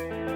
నీలోనే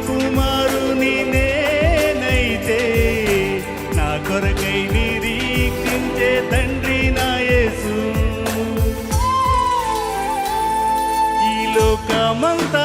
కుమారుని నేనైతే నా కొరకై నిరీక్షించే తండ్రి నా యేసు. ఈ లోకమంతా